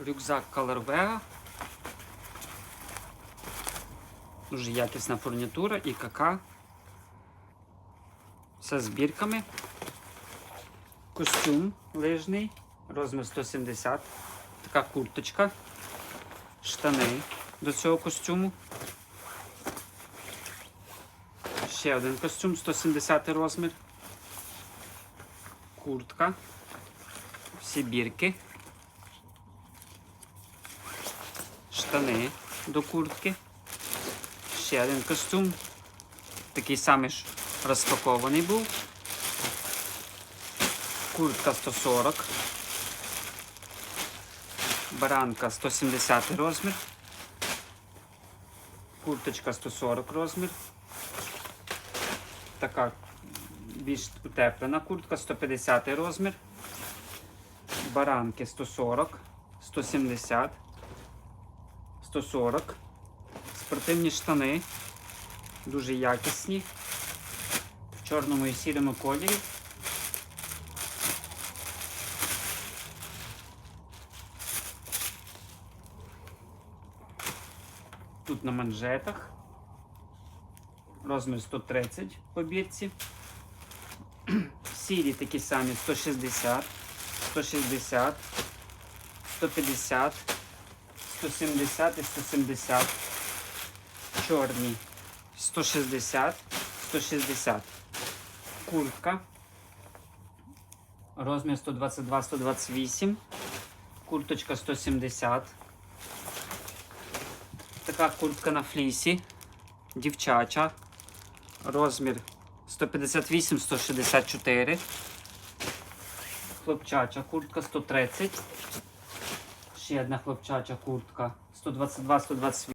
Рюкзак Colorwea. Дуже якісна фурнітура і КК. Все з бірками. Костюм лижний, розмір 170. Така курточка. Штани до цього костюму. Ще один костюм 170 розмір. Куртка. Всі бірки. Штани до куртки. Ще один костюм. Такий самий ж розпакований був. Куртка 140. Баранка 170 розмір. Курточка 140 розмір. Така більш утеплена куртка 150 розмір. Баранки 140, 170, 140. Спортивні штани. Дуже якісні. В чорному і сірому кольорі. Тут на манжетах. Розмір 130 по бірці. Сірі такі самі 160, 160, 150, 170 і 170. Чорні 160, 160. Куртка. Розмір 122, 128. Курточка 170. Така куртка на флісі. Дівчача. Розмір 158, 164. Хлопчача куртка 130. Ще одна хлопчача куртка 122, 128.